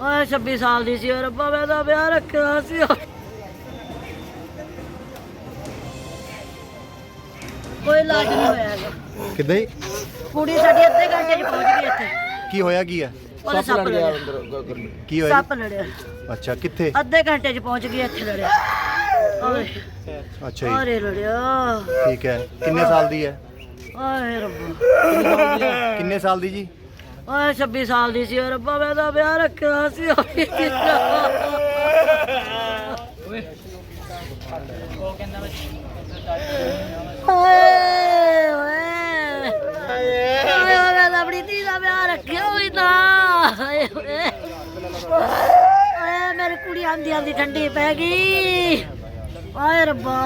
ਓਏ 26 ਸਾਲ ਦੀ ਸੀ ਓ ਰੱਬਾ ਮੈਂ ਤਾਂ ਵਿਆਹ ਰੱਖਿਆ ਸੀ। ਕੋਈ ਇਲਾਜ ਨਹੀਂ ਹੋਇਆ ਹੈਗਾ। ਕਿੱਦਾਂ ਜੀ? ਕੁੜੀ ਸਾਡੀ ਅੱਧੇ ਘੰਟੇ 'ਚ ਪਹੁੰਚ ਗਈ ਇੱਥੇ। ਕੀ ਹੋਇਆ ਕੀ ਹੈ ਉਹਦੇ ਸੱਪ ਲੜਿਆ ਕੀ ਹੋਇਆ ਸੱਪ ਲੜਿਆ? ਅੱਛਾ ਕਿੱਥੇ? ਅੱਧੇ ਘੰਟੇ 'ਚ ਪਹੁੰਚ ਗਈ ਇੱਥੇ ਲੜਿਆ। ਓਏ। ਅੱਛਾ ਜੀ। ਓਰੇ ਲੜਿਆ। ਠੀਕ ਹੈ। ਕਿੰਨੇ ਸਾਲ ਦੀ ਹੈ? ਓਏ ਰੱਬਾ। ਕਿੰਨੇ ਸਾਲ ਦੀ ਜੀ? ਓਏ 26 ਸਾਲ ਦੀ ਸੀ ਓ ਰੱਬਾ ਮੈਂ ਤਾਂ ਵਿਆਹ ਰੱਖਿਆ ਸੀ। ਓਏ ਓਏ ਓਏ, ਮੈਂ ਤਾਂ ਆਪਣੀ ਧੀ ਦਾ ਵਿਆਹ ਰੱਖਿਆ ਹੋਈ ਤਾਂ। ਓਏ ਓਏ, ਮੇਰੀ ਕੁੜੀ ਆਂਦੀ ਆਂਦੀ ਠੰਡੀ ਪੈ ਗਈ। ਓਏ ਰੱਬਾ।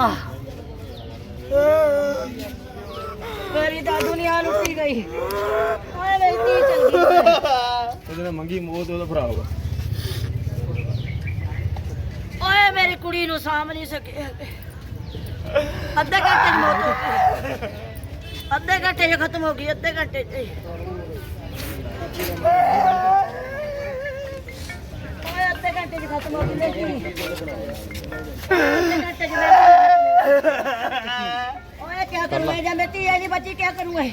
ਮੇਰੀ ਤਾਂ ਦੁਨੀਆ ਲੁੱਟੀ ਗਈ। ਓਏ ਨੇ ਮੰਗੀ ਮੋਹ ਉਹਦਾ ਭਰਾ ਵਾ ਓਏ ਮੇਰੀ ਕੁੜੀ ਨੂੰ ਸਾਂਭ ਨਹੀਂ ਸਕੇ ਅੱਧੇ ਘੰਟੇ ਚ ਹੋ ਗਈ। ਅੱਧੇ ਘੰਟੇ ਚ ਖਤਮ ਹੋ ਗਈ ਅੱਧੇ ਘੰਟੇ ਚ। ਓਏ ਅੱਧੇ ਘੰਟੇ ਚ ਖਤਮ ਹੋ ਗਈ ਲੇਕਿਨ ਓਏ ਕੀ ਕਰੂੰ? ਮੈਂ ਜਾਂ ਮੇਤੀ ਹੈ ਜੀ ਬੱਚੀ ਕਿਆ ਕਰੂੰ ਇਹ?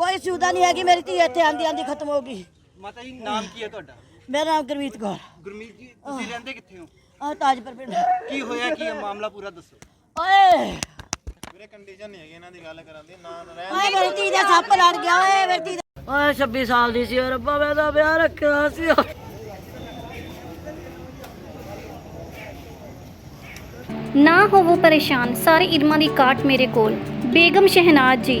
ਕੋਈ ਸੁਵਿਧਾ ਨਹੀਂ ਹੈਗੀ ਮੇਰੀ ਧੀ ਇੱਥੇ ਆਂਦੀ ਆਂਦੀ ਖਤਮ ਹੋ ਗਈ। ਮਾਤਾ ਜੀ ਨਾਮ ਕੀ ਹੈ ਤੁਹਾਡਾ? ਮੇਰਾ ਨਾਮ ਗੁਰਮੀਤ ਕੌਰ। ਗੁਰਮੀਤ ਜੀ ਤੁਸੀਂ ਰਹਿੰਦੇ ਕਿੱਥੇ ਹੋ? ਆ ਤਾਜਪੁਰ ਪਿੰਡ। ਕੀ ਹੋਇਆ ਕੀ ਹੈ? ਮਾਮਲਾ ਪੂਰਾ ਦੱਸੋ। ਓਏ! ਮੇਰੇ ਕੰਡੀਸ਼ਨ ਨਹੀਂ ਹੈਗੀ ਇਹਨਾਂ ਦੀ ਗੱਲ ਕਰਨ ਦੀ ਨਾ ਰਹਿ ਓਏ ਮੇਰੀ ਧੀ ਦਾ ਸੱਪ ਲੜ ਗਿਆ ਓਏ ਮੇਰੀ ਧੀ ਦਾ ਓਏ 26 ਸਾਲ ਦੀ ਸੀ ਓ ਰੱਬਾ ਮੈਂ ਤਾਂ ਵਿਆਹ ਰੱਖਿਆ ਸੀ। ਨਾ ਹੋਵੋ ਪਰੇਸ਼ਾਨ ਸਾਰੇ ਇਲਮਾਂ ਦੀ ਕਾਟ ਮੇਰੇ ਕੋਲ। ਬੇਗਮ ਸ਼ਹਿਨਾਜ਼ ਜੀ।